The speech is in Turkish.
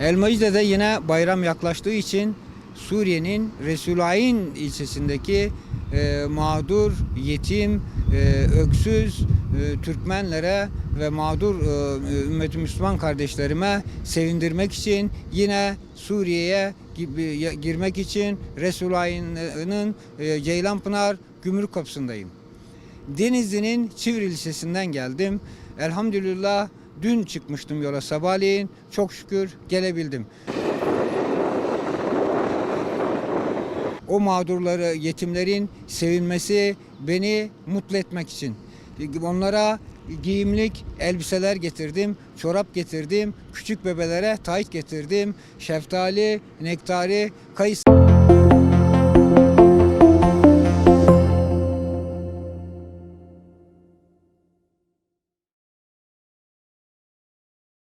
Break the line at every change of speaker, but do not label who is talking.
Elmaci'de de yine bayram yaklaştığı için Suriye'nin Resulayn ilçesindeki e, mağdur, yetim, e, öksüz e, Türkmenlere ve mağdur e, ümmet Müslüman kardeşlerime sevindirmek için yine Suriye'ye gi- girmek için Resulayn'ın e, Ceylanpınar Gümrük Kapısı'ndayım. Denizli'nin Çivri ilçesinden geldim. Elhamdülillah dün çıkmıştım yola sabahleyin. Çok şükür gelebildim. O mağdurları, yetimlerin sevinmesi beni mutlu etmek için. Onlara giyimlik elbiseler getirdim, çorap getirdim, küçük bebelere tayt getirdim, şeftali, nektari, kayısı